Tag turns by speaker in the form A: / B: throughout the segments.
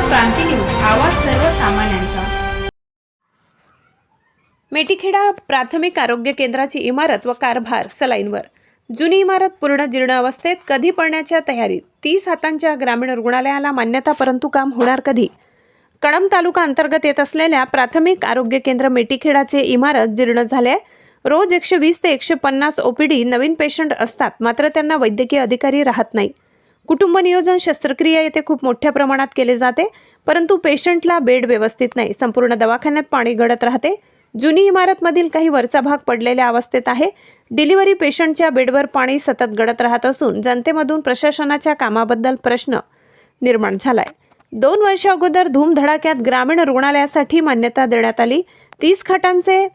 A: क्रांती news आवाज सर्वसामान्यांचा.
B: मेटीखेडा प्राथमिक आरोग्य केंद्राची इमारत व कारभार सलाईनवर. जुनी इमारत पूर्ण जीर्ण अवस्थेत कधी पडण्याच्या तयारीत तीस हातांच्या ग्रामीण रुग्णालयाला मान्यता परंतु काम होणार कधी? कळंब तालुका अंतर्गत येत असलेल्या प्राथमिक आरोग्य केंद्र मेटीखेडाचे इमारत जीर्ण झाले. रोज एकशे वीस ते एकशे पन्नास ओपीडी नवीन पेशंट असतात मात्र त्यांना वैद्यकीय अधिकारी राहत नाही. कुटुंब नियोजन शस्त्रक्रिया येथे खूप मोठ्या प्रमाणात केले जाते परंतु पेशंटला बेड व्यवस्थित नाही. संपूर्ण दवाखान्यात पाणी गळत राहते. जुनी इमारतमधील काही वरचा भाग पडलेल्या अवस्थेत आहे. डिलिव्हरी पेशंटच्या बेडवर पाणी सतत गळत राहत असून जनतेमधून प्रशासनाच्या कामाबद्दल प्रश्न निर्माण झालाय. दोन वर्षा अगोदर धूमधडाक्यात ग्रामीण रुग्णालयासाठी मान्यता देण्यात आली. तीस खाटांचे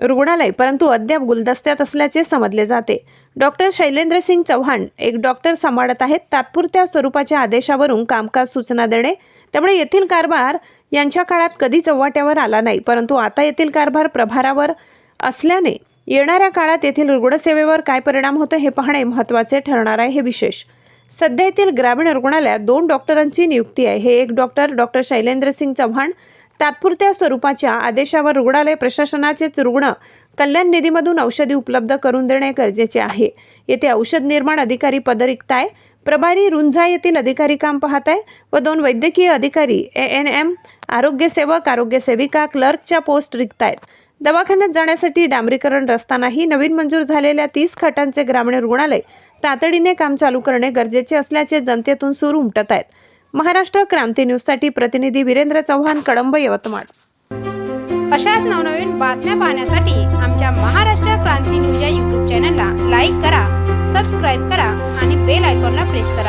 B: रुग्णालय परंतु अद्याप गुलदस्त्यात असल्याचे समजले जाते. डॉक्टर शैलेंद्र सिंग चव्हाण एक डॉक्टर सांभाळत आहेत. तात्पुरत्या स्वरूपाच्या आदेशावरून कामकाज सूचना देणे. त्यामुळे येथील कारभार यांच्या काळात कधीच चव्हाट्यावर आला नाही. परंतु आता येथील कारभार प्रभारावर असल्याने येणाऱ्या काळात येथील रुग्णसेवेवर काय परिणाम होतो हे पाहणे महत्त्वाचे ठरणार आहे हे विशेष. सध्या येथील ग्रामीण रुग्णालयात दोन डॉक्टरांची नियुक्ती आहे. हे एक डॉक्टर डॉक्टर शैलेंद्र सिंग चव्हाण तात्पुरत्या स्वरूपाच्या आदेशावर रुग्णालय प्रशासनाचेच रुग्ण कल्याण निधीमधून औषधी उपलब्ध करून देणे गरजेचे आहे. येथे औषध निर्माण अधिकारी पद रिक्त आहे प्रभारी रुंझा येथील अधिकारी काम पाहत आहे व दोन वैद्यकीय अधिकारी ए एन एम आरोग्यसेवक आरोग्यसेविका क्लर्कच्या पोस्ट रिक्त आहेत दवाखान्यात जाण्यासाठी डांबरीकरण रस्ता नाही. नवीन मंजूर झालेल्या तीस खाटांचे ग्रामीण रुग्णालय तातडीने काम चालू करणे गरजेचे असल्याचे जनतेतून सूर उमटत आहेत. महाराष्ट्र क्रांती न्यूजसाठी प्रतिनिधी वीरेंद्र चव्हाण कळंब यवतमाळ.
C: अशाच नवनवीन बातम्या पाहण्यासाठी आमच्या महाराष्ट्र क्रांती न्यूज या यूट्यूब चॅनलला लाईक करा सबस्क्राईब करा आणि बेल आयकॉनला प्रेस करा.